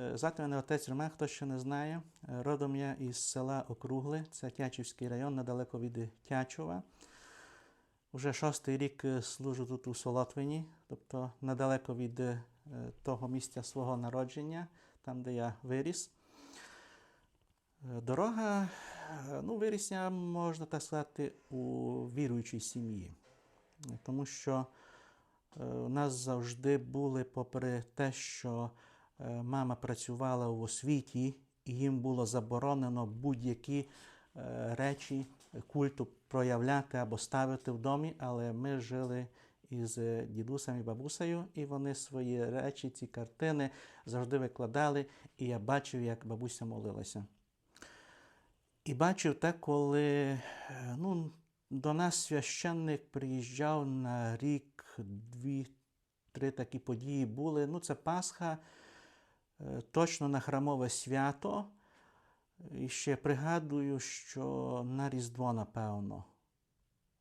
Е, Звати мене отець Роман, хто ще не знає. Е, Родом я із села Округле, це Тячівський район, недалеко від Тячова. Уже шостий рік е, служу тут у Солотвині, тобто недалеко від того місця свого народження, там, де я виріс. Дорога, ну, виріс я, можна так сказати, у віруючій сім'ї. Тому що у нас завжди були, попри те, що мама працювала в освіті, і їм було заборонено будь-які е, речі культу проявляти або ставити в домі, але ми жили із е, дідусем і бабусею, і вони свої речі, ці картини завжди викладали, і я бачив, як бабуся молилася. І бачив те, коли е, ну, до нас священник приїжджав на рік, дві-три такі події були. Ну, це Пасха, е, точно на храмове свято. І ще пригадую, що на Різдво, напевно.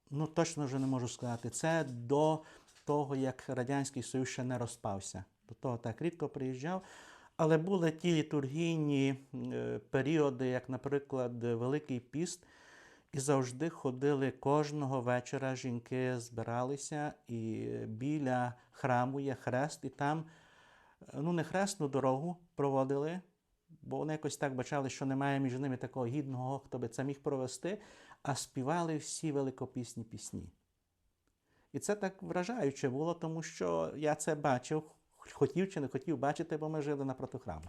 Ну, точно вже не можу сказати. Це до того, як Радянський Союз ще не розпався. До того так рідко приїжджав. Але були ті літургійні е, періоди, як, наприклад, Великий піст, і завжди ходили кожного вечора. Жінки збиралися, і біля храму є хрест, і там е, ну, не хресну дорогу проводили, бо вони якось так бачали, що немає між ними такого гідного, хто би це міг провести, а співали всі великопісні пісні. І це так вражаюче було, тому що я це бачив, хотів чи не хотів бачити, бо ми жили напроти храму.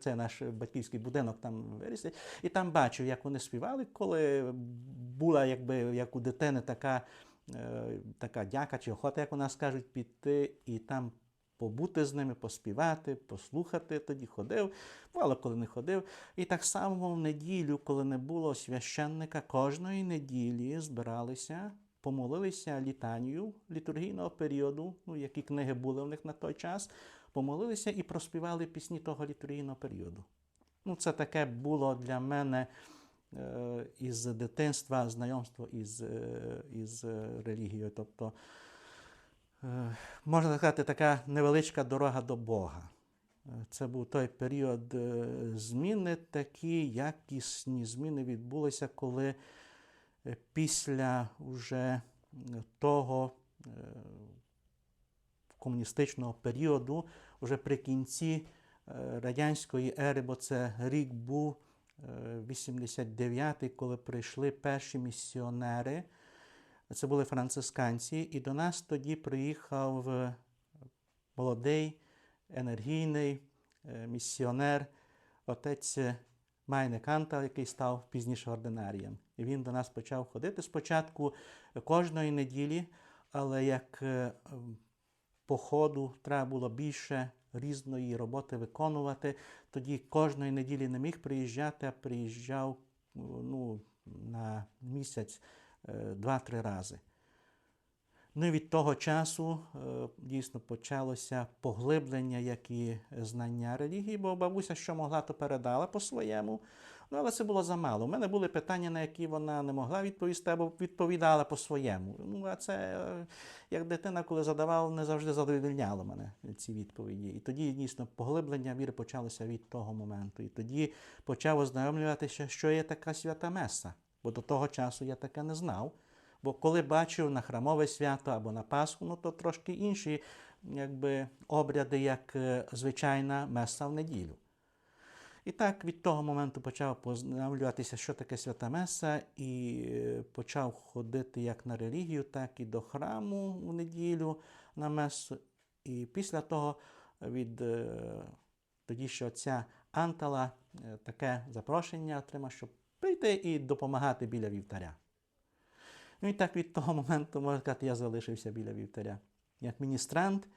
Це наш батьківський будинок там виріс. І там бачив, як вони співали, коли була, якби як у дитини така, е, така дяка чи охота, як у нас кажуть, піти і там побути з ними, поспівати, послухати. Тоді ходив, бувало, коли не ходив. І так само в неділю, коли не було священника, кожної неділі збиралися, помолилися літанію літургійного періоду, ну, які книги були в них на той час, помолилися і проспівали пісні того літургійного періоду. Ну, це таке було для мене е, із дитинства знайомство із, е, із релігією. Тобто, можна сказати, така невеличка дорога до Бога. Е, Це був той період е, зміни, такі якісні зміни відбулися, коли е, після вже того е, комуністичного періоду, вже при кінці е, радянської ери, бо це рік був е, 89-й, коли прийшли перші місіонери. Це були францисканці, і до нас тоді приїхав е, молодий, енергійний е, місіонер, отець Майне Канта, який став пізніше ординарієм. І він до нас почав ходити спочатку кожної неділі, але як е, по ходу треба було більше різної роботи виконувати, тоді кожної неділі не міг приїжджати, а приїжджав ну, на місяць е, два-три рази. Ну і від того часу е, дійсно почалося поглиблення, як і знання релігії, бо бабуся, що могла, то передала по-своєму. Ну, але це було замало. У мене були питання, на які вона не могла відповісти, або відповідала по-своєму. Ну, а це, е, як дитина, коли задавав, не завжди задовольняло мене ці відповіді. І тоді дійсно поглиблення віри почалося від того моменту. І тоді почав ознайомлюватися, що є така свята Меса. Бо до того часу я таке не знав. Бо коли бачив на храмове свято або на Пасху, ну то трошки інші якби, обряди, як е, звичайна меса в неділю. І так від того моменту почав познайомлюватися, що таке свята Меса, і е, почав ходити як на релігію, так і до храму в неділю на месу. І після того від е, тоді ще отця Антала таке запрошення отримав, щоб прийти і допомагати біля вівтаря. Ну і так від того моменту, можна сказати, я залишився біля вівтаря як міністрант,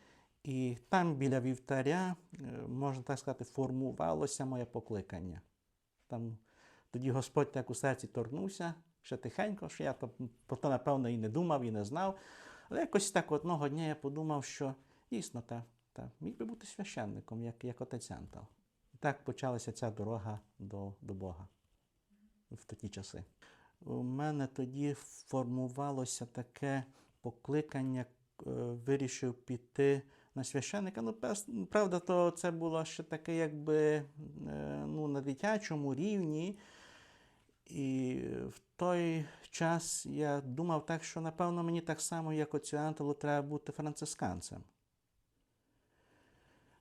і там біля вівтаря, е, можна так сказати, формувалося моє покликання. Там тоді Господь так у серці торкнувся, ще тихенько, що я про то, напевно, і не думав, і не знав. Але якось так одного дня я подумав, що дійсно та, та, міг би бути священником, як, як отець Антал. І так почалася ця дорога до, до Бога в такі часи. У мене тоді формувалося таке покликання, е, вирішив піти на священника. Ну, правда, то це було ще таке, якби е, ну, на дитячому рівні. І в той час я думав так, що напевно мені так само, як оцю Антелу, треба бути францисканцем.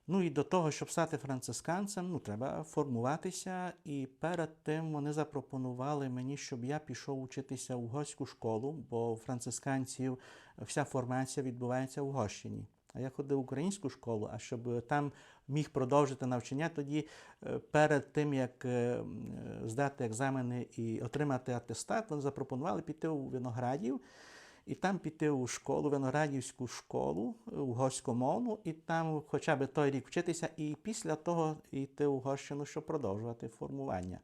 Ну і до того, щоб стати францисканцем, ну, треба формуватися. І перед тим вони запропонували мені, щоб я пішов учитися в угорську школу, бо у францисканців вся формація відбувається в Угорщині. А я ходив в українську школу, а щоб там міг продовжити навчання, тоді е, перед тим, як е, е, здати екзамени і отримати атестат, вони запропонували піти у Виноградів і там піти у школу, виноградівську школу, е, угорськомовну, і там хоча б той рік вчитися, і після того йти в Угорщину, щоб продовжувати формування.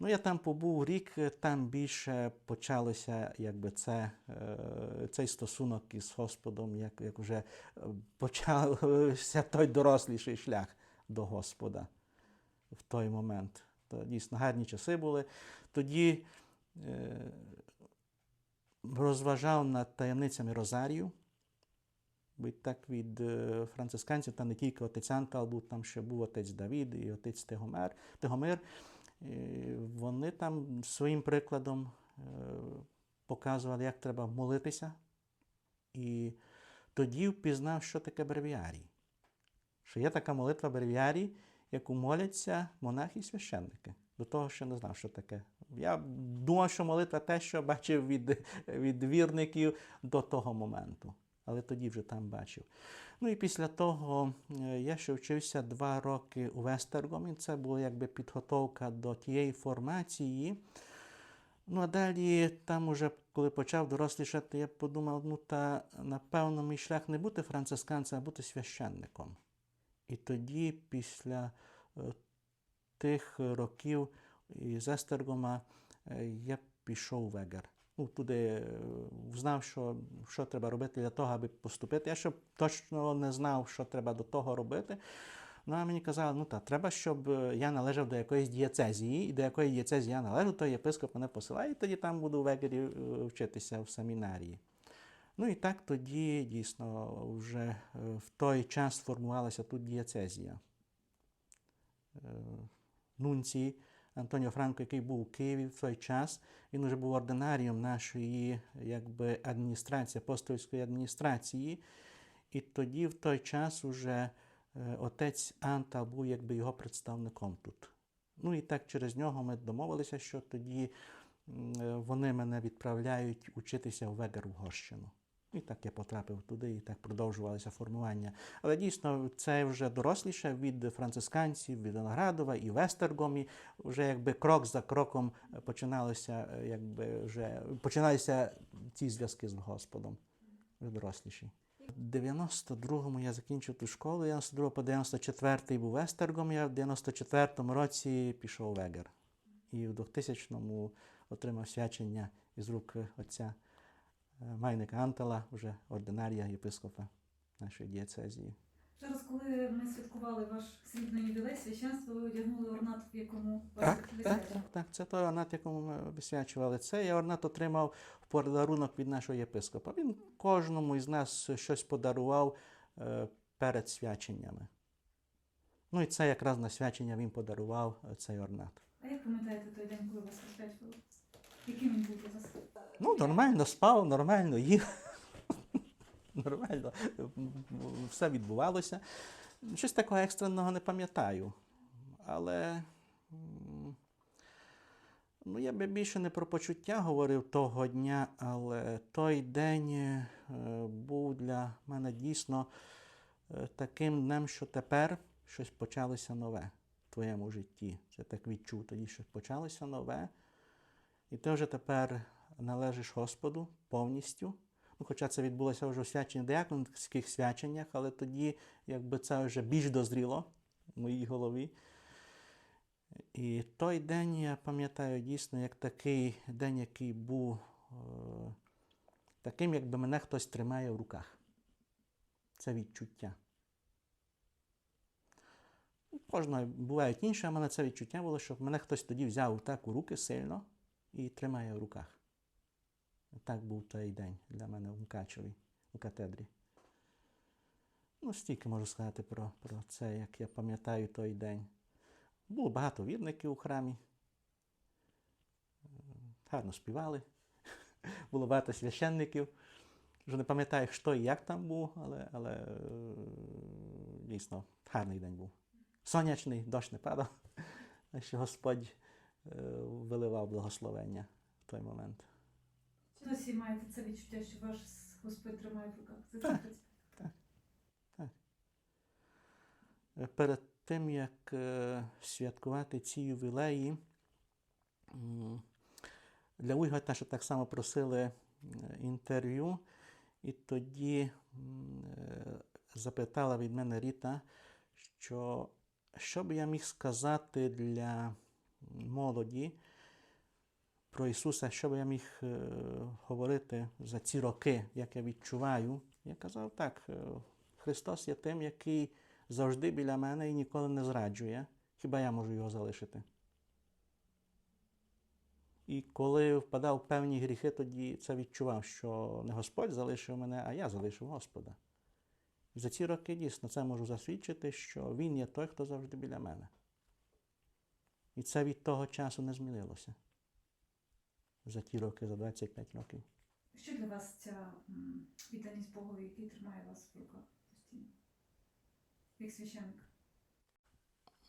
Ну, я там побув рік, е, там більше почалося якби це, е, цей стосунок із Господом, як, як вже почався той доросліший шлях до Господа в той момент. То дійсно гарні часи були. Тоді розважав над таємницями Розарію. Так від е, францисканців там не тільки отець Антал був, там ще був отець Давід і отець Тигомер, Тигомир. І вони там своїм прикладом е, показували, як треба молитися. І тоді впізнав, що таке бревіарій. Що є така молитва бревіарій, яку моляться монахи і священники. До того ще не знав, що таке. Я думав, що молитва те, що бачив від, від вірників до того моменту. Але тоді вже там бачив. Ну і після того е, я ще вчився два роки у Вестергомі. Це була якби підготовка до тієї формації. Ну, а далі, там уже, коли почав дорослішати, я подумав, ну та напевно, мій шлях не бути францисканцем, а бути священником. І тоді, після е, тих років із Естергома, е, я пішов у Вегер. Ну, туди е, знав, що, що треба робити для того, аби поступити. Я ще точно не знав, що треба до того робити. Ну, а мені казали, ну так, треба, щоб е, я належав до якоїсь дієцезії, і до якої дієцезії я належу, то єпископ мене посилає, і тоді там буду в Вегері е, вчитися в семінарії. Ну і так тоді дійсно вже в той час сформувалася тут дієцезія. Нунцій Антоніо Франко, який був у Києві в той час, він вже був ординарієм нашої якби, адміністрації, апостольської адміністрації. І тоді, в той час, уже е, отець Анта був якби його представником тут. Ну і так через нього ми домовилися, що тоді е, вони мене відправляють учитися в Вегер Угорщину. І так я потрапив туди, і так продовжувалося формування. Але дійсно це вже доросліше від францисканців, від Виноградова і Вестергомі. Вже якби крок за кроком починалося, е, якби вже починалися ці зв'язки з Господом. Вже доросліші. В 92-му я закінчив ту школу, 92 по 94-й був Вестергом, я в 94-му році пішов у Вегер. І в 2000-му отримав свячення із рук отця Майника Антала, вже ординарія єпископа нашої дієцезії. Зараз, коли ми святкували ваш срібний ювілей, священство ви одягнули орнат, в якому вас Так, так, так, так. Це той орнат, якому ми висвячували. Це я орнат отримав в подарунок від нашого єпископа. Він кожному із нас щось подарував е, перед свяченнями. Ну і це якраз на свячення він подарував е, цей орнат. А як пам'ятаєте той день, коли вас посвячували? Яким він був для вас? Ну, нормально спав, нормально їв. Нормально все відбувалося. Щось такого екстреного не пам'ятаю. Але ну, я би більше не про почуття говорив того дня, але той день е, був для мене дійсно е, таким днем, що тепер щось почалося нове в твоєму житті. Це так відчув тоді, що почалося нове. І ти вже тепер належиш Господу повністю. Ну, хоча це відбулося вже у свяченні деяконських свяченнях, але тоді якби це вже більш дозріло в моїй голові. І той день я пам'ятаю дійсно як такий день, який був е, таким, якби мене хтось тримає в руках. Це відчуття. У Кожного бувають інші, а мене це відчуття було, що мене хтось тоді взяв так у руки сильно і тримає в руках. Так був той день для мене в Мукачеві, у катедрі. Ну, стільки можу сказати про, про це, як я пам'ятаю той день. Було багато вірників у храмі. Е, Гарно співали. Було багато священників. Вже не пам'ятаю, хто і як там був, але, але е, дійсно гарний день був. Сонячний, дощ не падав, що Господь е, виливав благословення в той момент. Досі маєте це відчуття, що ваш Господь тримає в руках? Це Так. цифри? Е, Перед тим, як е, святкувати ці ювілеї, для Уйгота ще так само просили е, інтерв'ю, і тоді запитала від мене Ріта, що, що б я міг сказати для молоді про Ісуса, що б я міг е, говорити за ці роки, як я відчуваю. Я казав так, е, Христос є тим, який завжди біля мене і ніколи не зраджує. Хіба я можу його залишити? І коли впадав в певні гріхи, тоді це відчував, що не Господь залишив мене, а я залишив Господа. І за ці роки дійсно це можу засвідчити, що Він є той, хто завжди біля мене. І це від того часу не змінилося. За ті роки, за 25 років. Що для вас ця відданість Богові, який тримає вас в руках постійно? Як священник?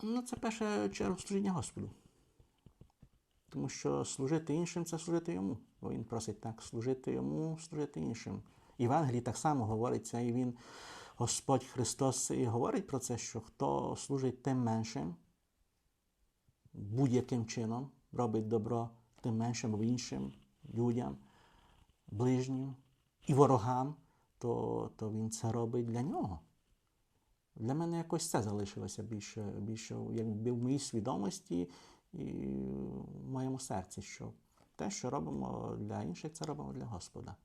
Ну, це перше чергу служіння Господу. Тому що служити іншим це служити йому. Бо він просить так, служити йому, служити іншим. Євангелій так само говориться, і він, Господь Христос, і говорить про це, що хто служить тим меншим, будь-яким чином робить добро тим меншим або іншим людям, ближнім і ворогам, то, то він це робить для нього. Для мене якось це залишилося більше, більше якби в моїй свідомості і в моєму серці, що те, що робимо для інших, це робимо для Господа.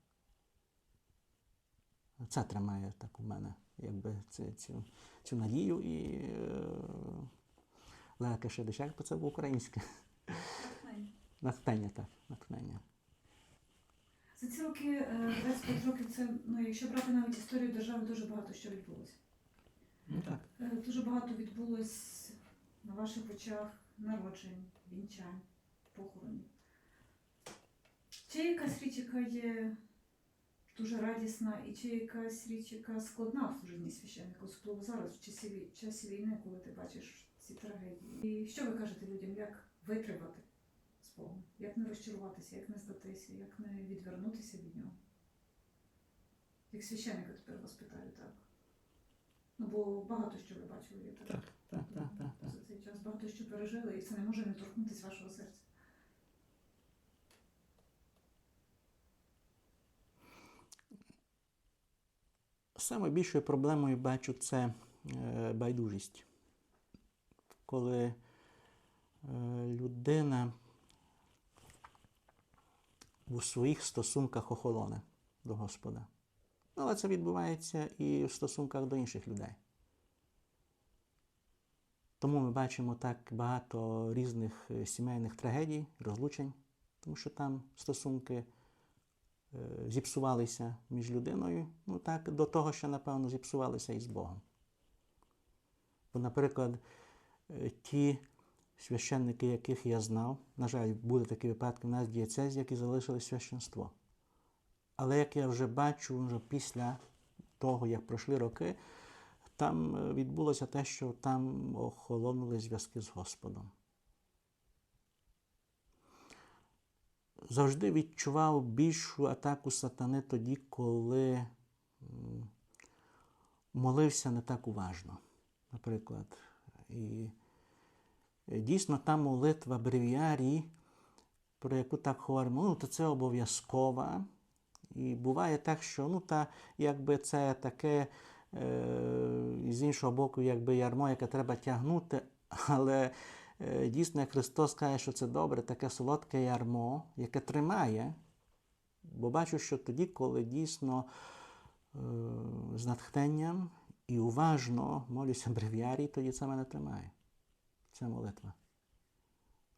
Це тримає так у мене, якби цю, цю, цю надію і е, ще як це було українське. Натхнення, так, натхнення. За ці роки, е, 25 років, це, ну, якщо брати навіть історію держави, дуже багато що відбулося. Ну, так. Е, Дуже багато відбулось на ваших очах народжень, вінчань, похоронів. Чи є якась річ, яка є дуже радісна, і чи є якась річ, яка складна в служінні священника, особливо зараз, в часі, в часі війни, коли ти бачиш ці трагедії? І що ви кажете людям, як витримати з Як не розчаруватися, як не здатися, як не відвернутися від нього? Як священника тепер вас питаю, так? Ну, бо багато що ви бачили, я так, Так, так, так, так, так. за цей час багато що пережили, і це не може не торкнутися вашого серця. Саме більшою проблемою бачу це е, байдужість. Коли е, людина у своїх стосунках охолоне до Господа. Ну, Але це відбувається і в стосунках до інших людей. Тому ми бачимо так багато різних е, сімейних трагедій, розлучень, тому що там стосунки е, зіпсувалися між людиною, ну так до того, що, напевно, зіпсувалися і з Богом. Бо, наприклад, е, ті священники, яких я знав, на жаль, були такі випадки в нас в дієцезі, які залишили священство. Але як я вже бачу, вже після того, як пройшли роки, там е, відбулося те, що там охолонули зв'язки з Господом. завжди відчував більшу атаку сатани тоді, коли молився не так уважно, наприклад. І дійсно та молитва бревіарії, про яку так говоримо, ну, то це обов'язкова. І буває так, що ну, та, якби це таке, е, з іншого боку, якби ярмо, яке треба тягнути, але е, дійсно, як Христос каже, що це добре, таке солодке ярмо, яке тримає. Бо бачу, що тоді, коли дійсно е, з натхненням і уважно молюся бревіарій, тоді це мене тримає. Це молитва.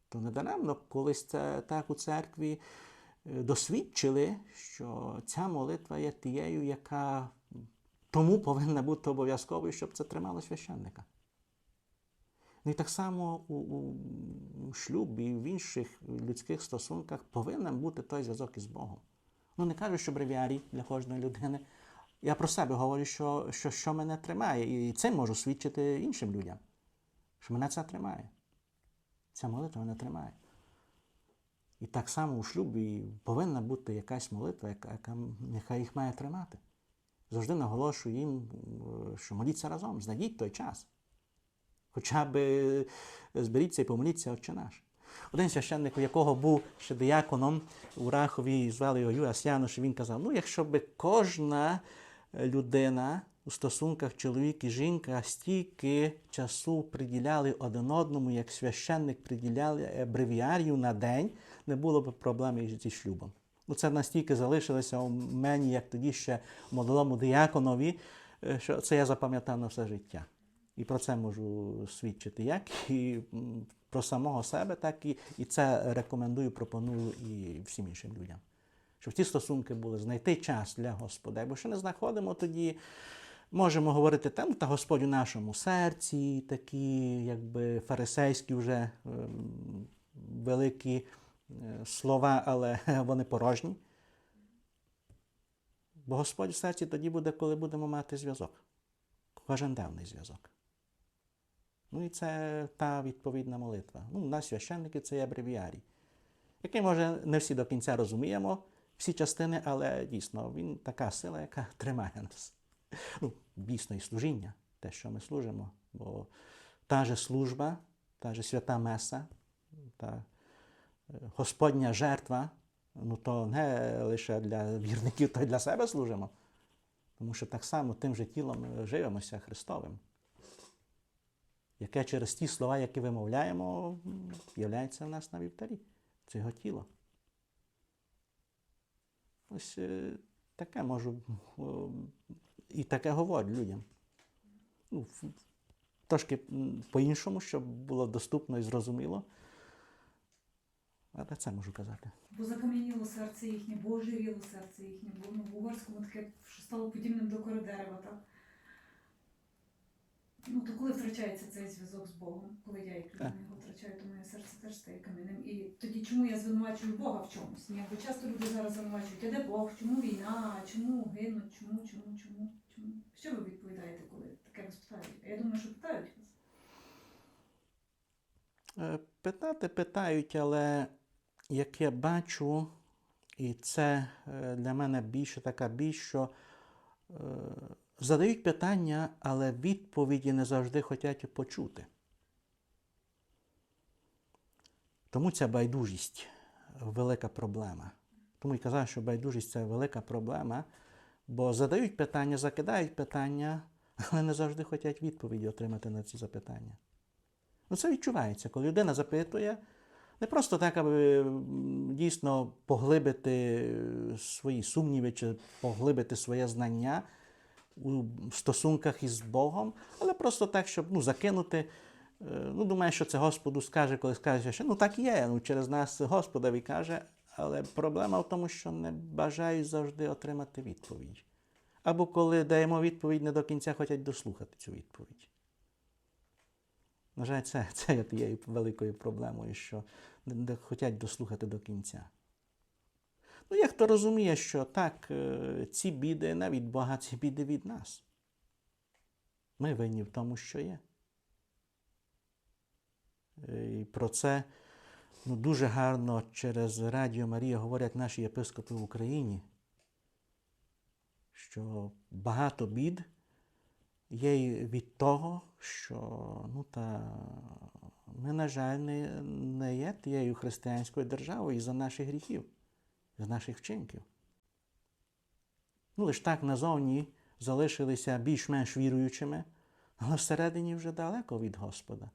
То недаремно колись це так у церкві е, досвідчили, що ця молитва є тією, яка тому повинна бути обов'язковою, щоб це тримало священника. Ну і так само у, у, шлюбі і в інших людських стосунках повинен бути той зв'язок із Богом. Ну не кажу, що бревіарій для кожної людини. Я про себе говорю, що, що, що мене тримає. І цим можу свідчити іншим людям, що мене це тримає. Ця молитва мене тримає. І так само у шлюбі повинна бути якась молитва, яка, яка, яка їх має тримати. Завжди наголошую їм, е, що моліться разом, знайдіть той час. Хоча б е, зберіться і помоліться Отче наш. Один священник, у якого був ще дияконом у Рахові, звали його Юас Януш, він казав: ну, якщо б кожна людина у стосунках чоловік і жінка стільки часу приділяли один одному, як священник приділяли бревіарію на день, не було б проблеми зі шлюбом. Ну, це настільки залишилося у мені, як тоді ще молодому дияконові, е, що це я запам'ятав на все життя. І про це можу свідчити як і про самого себе, так і, і це рекомендую, пропоную і всім іншим людям. Щоб ті стосунки були, знайти час для Господа. Бо що не знаходимо, тоді можемо говорити там, та Господь у нашому серці, такі, якби фарисейські вже ем, великі е, слова, але вони порожні. Бо Господь в серці тоді буде, коли будемо мати зв'язок. Коженденний зв'язок. Ну і це та відповідна молитва. Ну, у нас священники це є бревіарій, який, може, не всі до кінця розуміємо, всі частини, але дійсно він така сила, яка тримає нас. Ну, дійсно, і служіння, те, що ми служимо. Бо та же служба, та же свята Меса, та е, Господня жертва, ну то не лише для вірників, то й для себе служимо. Тому що так само тим же тілом живемося Христовим, яке через ті слова, які вимовляємо, являється в нас на вівтарі. Це його тіло. Ось е, таке можу і таке говорю людям. Ну, трошки по-іншому, щоб було доступно і зрозуміло. Але це можу казати. Бо закам'яніло серце їхнє, бо ожиріло серце їхнє, бо ну, в угорському таке, що стало подібним до кори дерева, так? Ну, то коли втрачається цей зв'язок з Богом, коли я як людина його втрачаю, то моє серце теж стає кам'яним. І тоді чому я звинувачую Бога в чомусь? Ні, бо часто люди зараз звинувачують, а де Бог, чому війна, чому гинуть, чому, чому, чому, Що ви відповідаєте, коли таке вас питають? Я думаю, що питають вас. Е, Питати питають, але як я бачу, і це е, для мене більше така біль, що е, задають питання, але відповіді не завжди хочуть почути. Тому ця байдужість велика проблема. Тому і казав, що байдужість це велика проблема, бо задають питання, закидають питання, але не завжди хочуть відповіді отримати на ці запитання. Ну, це відчувається, коли людина запитує, не просто так, аби дійсно поглибити свої сумніви чи поглибити своє знання у стосунках із Богом, але просто так, щоб ну, закинути. е, Ну, думаю, що це Господу скаже, коли скаже, що ну так є, ну через нас Господові каже, але проблема в тому, що не бажають завжди отримати відповідь. Або коли даємо відповідь, не до кінця хочуть дослухати цю відповідь. На жаль, це, це є тією великою проблемою, що не, хочуть дослухати до кінця. Ну, як хто розуміє, що так, е, ці біди не від Бога, ці біди від нас. Ми винні в тому, що є. Е, І про це ну, дуже гарно через Радіо Марія говорять наші єпископи в Україні, що багато бід є від того, що ну, та, ми, на жаль, не, не є тією християнською державою із-за наших гріхів, з наших вчинків. Ну, лише так назовні залишилися більш-менш віруючими, але всередині вже далеко від Господа.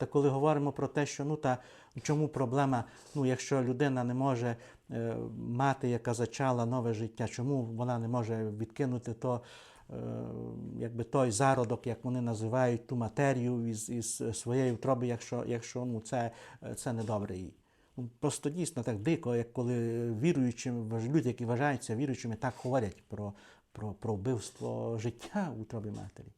Та коли говоримо про те, що ну та чому проблема, ну якщо людина не може е, мати, яка зачала нове життя, чому вона не може відкинути то, е, якби той зародок, як вони називають, ту матерію із, із своєї втроби, якщо, якщо ну, це, це недобре їй. Ну, Просто дійсно так дико, як коли віруючим, люди, які вважаються віруючими, так говорять про, про, про вбивство життя у утробі матері.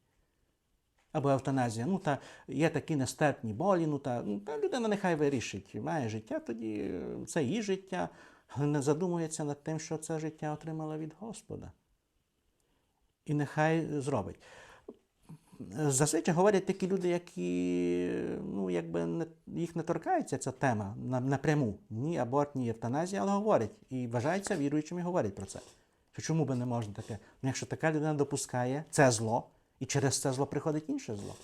Або евтаназія. Ну, та є такі нестерпні болі, ну та, ну, та людина нехай вирішить. Має життя, тоді е, це її життя, але не задумується над тим, що це життя отримала від Господа. І нехай зробить. Зазвичай говорять такі люди, які ну, якби не, їх не торкається ця тема напряму. Ні аборт, ні евтаназія, але говорять. І вважаються віруючими говорять про це. Чому би не можна таке? Ну, якщо така людина допускає це зло, і через це зло приходить інше зло.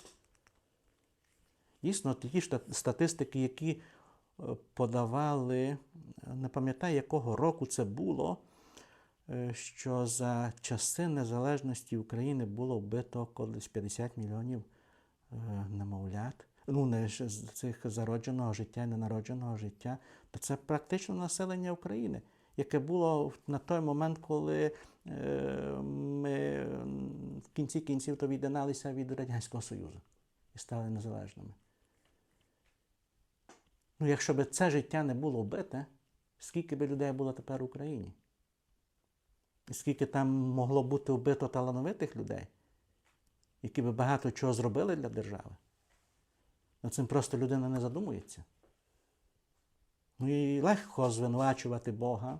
Дійсно, ті статистики, які е, подавали, е, не пам'ятаю, якого року це було, е, що за часи незалежності України було вбито колись 50 мільйонів немовлят. Ну, не цих зародженого життя і ненародженого життя, то це практично населення України, яке було на той момент, коли е, ми в кінці кінців то від'єдналися від Радянського Союзу і стали незалежними. Ну, якщо б це життя не було вбите, скільки б людей було тепер в Україні? І скільки там могло бути вбито талановитих людей, які би багато чого зробили для держави. Над цим просто людина не задумується. Ну і легко звинувачувати Бога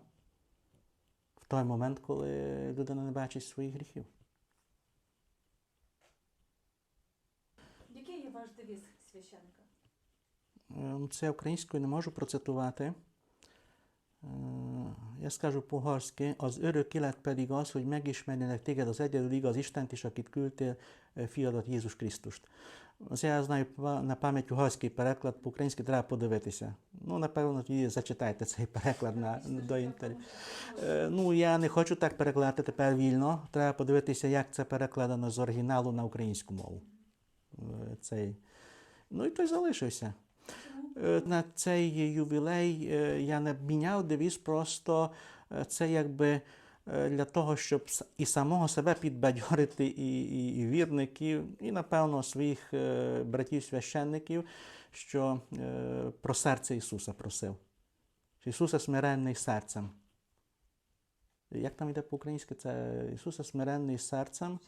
той момент, коли людина не бачить своїх гріхів. Який є ваш девіз священника? Е, ну, Це українською не можу процитувати. Е, Я скажу по-uгorszki, az örök élet pedig az, hogy megismerjenek téged az egyedül igaz Istent is, akit küldtél, е, fiadat Jézus Krisztust. Я знаю на пам'ять угорський переклад, по-українськи треба подивитися. Ну, напевно, тоді зачитайте цей переклад на, до інтерв'ю. Е, Ну, я не хочу так перекладати тепер вільно. Треба подивитися, як це перекладено з оригіналу на українську мову. Е, Цей. Ну і той залишився. Е, На цей ювілей я не міняв девіз, просто це якби для того, щоб і самого себе підбадьорити, і, і, і вірників, і, напевно, своїх е, братів-священників, що е, про серце Ісуса просив. Ісуса смиренний серцем. Як там йде по-українськи? Це Ісуса смиренний серцем.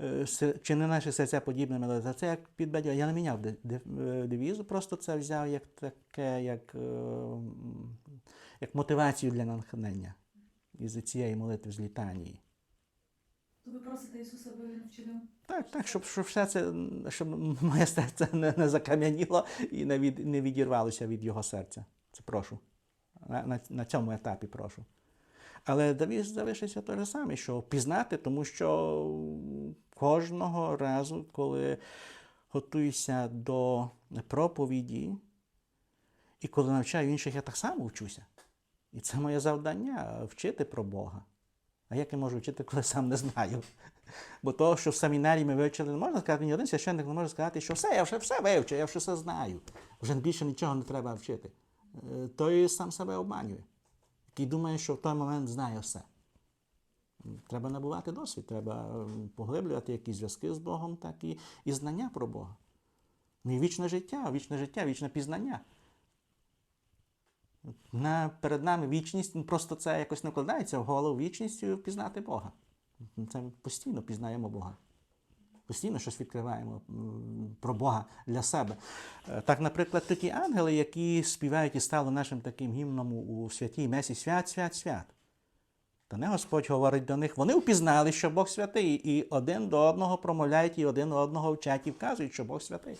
Е, Чи не наші серця подібними, але це як підбадьор. Я не міняв де- де- е, девізу, просто це взяв як таке, як, е, як мотивацію для натхнення із цієї молитви з літанії. То ви просите Ісуса, аби він вчинив? Так, так, щоб, щоб все це, щоб моє серце не, не закам'яніло і не, від, не відірвалося від його серця. Це прошу. На, на, на цьому етапі прошу. Але девіз залишиться той же самий, що пізнати, тому що кожного разу, коли готуюся до проповіді, і коли навчаю інших, я так само вчуся. І це моє завдання вчити про Бога. А як я можу вчити, коли сам не знаю? Бо того, що в семінарі ми вивчили, не можна сказати, ні один священник не може сказати, що все, я вже все вивчив, я вже все знаю. Вже більше нічого не треба вчити. Е, Той сам себе обманює, який думає, що в той момент знає все. Треба набувати досвід, треба поглиблювати якісь зв'язки з Богом, так і, і знання про Бога. Ну і вічне життя, вічне життя, вічне пізнання. На, перед нами вічність, ну, просто це якось не вкладається в голову вічністю пізнати Бога. Це ми постійно пізнаємо Бога. Постійно щось відкриваємо про Бога для себе. Е, Так, наприклад, такі ангели, які співають і стали нашим таким гімном у святій Месі свят, свят, свят. Та не Господь говорить до них. Вони впізнали, що Бог святий, і один до одного промовляють, і один до одного вчать і вказують, що Бог святий.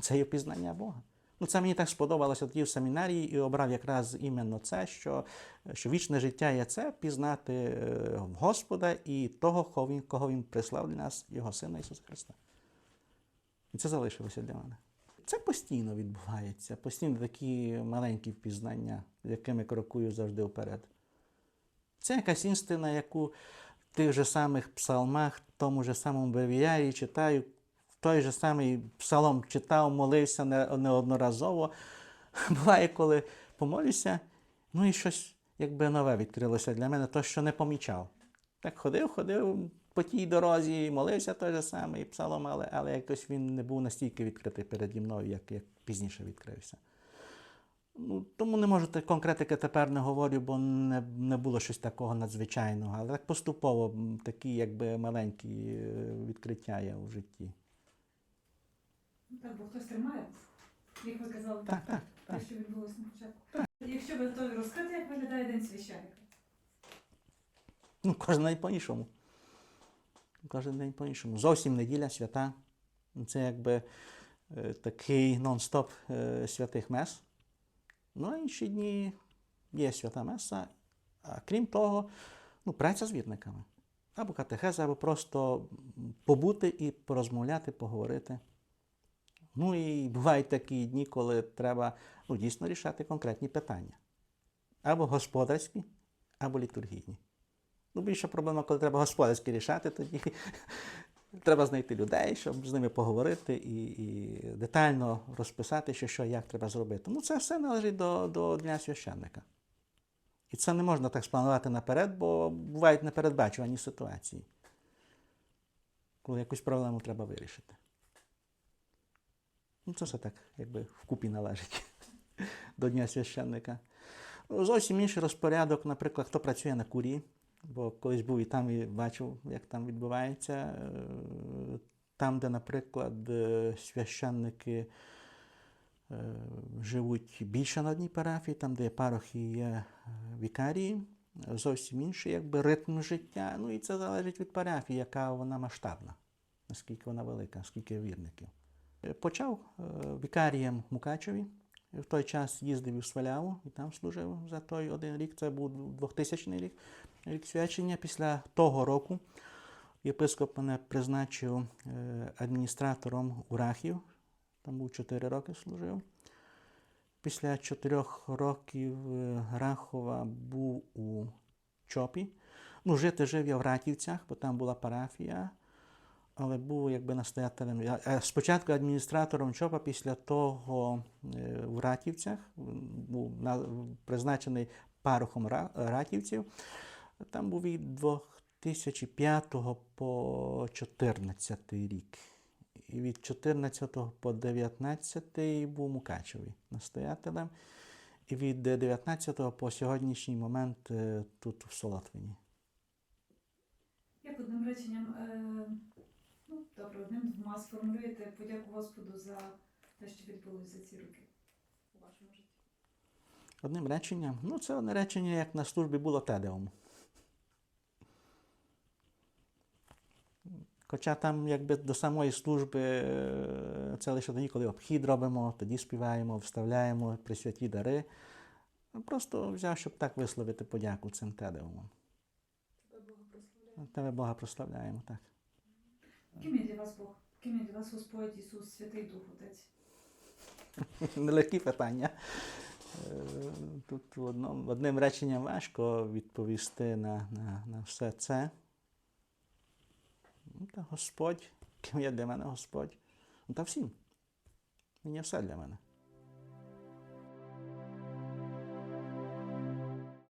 Це є пізнання Бога. Ну, це мені так сподобалося тоді в семінарії і обрав якраз іменно це, що, що вічне життя є це пізнати е, Господа і того, кого він, кого він прислав для нас, Його Сина Ісуса Христа. І це залишилося для мене. Це постійно відбувається, постійно такі маленькі впізнання, з якими крокую завжди вперед. Це якась істина, яку в тих же самих псалмах, в тому же самому Бевіярі читаю, той же самий псалом читав, молився неодноразово. Буває, коли помолюся, ну і щось якби нове відкрилося для мене, то, що не помічав. Так ходив, ходив по тій дорозі, молився той же самий псалом, але, але якось він не був настільки відкритий переді мною, як, як пізніше відкрився. Ну, тому не можу конкретики тепер не говорю, бо не, не було щось такого надзвичайного. Але так поступово такі якби маленькі е, відкриття є у житті. Ну, Так, бо хтось тримає, як ви казали, Так, так, те, що відбулося на початку. Якщо ви готові розказати, як виглядає День священника? Ну, кожен день по-іншому. Кожен день по-іншому. Зовсім неділя свята. Це якби е, такий нон-стоп е, святих мес. Ну, а інші дні є свята меса. А крім того, ну, праця з вірниками. Або катехеза, або просто побути і порозмовляти, поговорити. Ну і бувають такі дні, коли треба ну, дійсно рішати конкретні питання. Або господарські, або літургійні. Ну, більша проблема, коли треба господарські рішати, тоді треба знайти людей, щоб з ними поговорити і, і детально розписати, що, що як треба зробити. Ну, це все належить до, до Дня священника. І це не можна так спланувати наперед, бо бувають непередбачувані ситуації, коли якусь проблему треба вирішити. Ну, це все так, якби вкупі належить до Дня священника. Ну, зовсім інший розпорядок, наприклад, хто працює на курії, бо колись був і там і бачив, як там відбувається. Е, Там, де, наприклад, е, священники е, живуть більше на одній парафії, там, де парохи є вікарії, зовсім інший якби, ритм життя. Ну і це залежить від парафії, яка вона масштабна, наскільки вона велика, скільки вірників. Е, Почав е, вікарієм Мукачеві. В той час їздив у Сваляву і там служив за той один рік. Це був 2000 рік, рік свячення. Після того року єпископ мене призначив е, адміністратором Урахів. Там був 4 роки служив. Після 4 років Рахова був у Чопі. Ну, жити жив я в Ратівцях, бо там була парафія але був якби настоятелем. Е, Спочатку адміністратором ЧОПа, після того е, в Ратівцях, був призначений парохом Ратівців. Там був від 2005 по 2014 рік. І від 14 по 19 був Мукачеві настоятелем. І від 19 по сьогоднішній момент е, тут в Солотвині. Як одним реченням, добре, одним двома сформулюєте подяку Господу за те, що відбулося за ці роки. у вашому житті? Одним реченням. Ну, це одне речення, як на службі було Тедеум. Хоча там якби до самої служби е, це лише тоді, коли обхід робимо, тоді співаємо, вставляємо присвяті дари. Ну, Просто взяв, щоб так висловити подяку цим Тедеумом. Тебе Бога прославляє. Тебе Бога прославляємо, так. Ким є для вас Бог? Ким є для вас Господь Ісус, Святий Дух Отець? Нелегкі питання. Е, Тут одним реченням важко відповісти на, на, на все це. Ну, Та Господь, ким є для мене Господь? Ну, та всім. Є все для мене.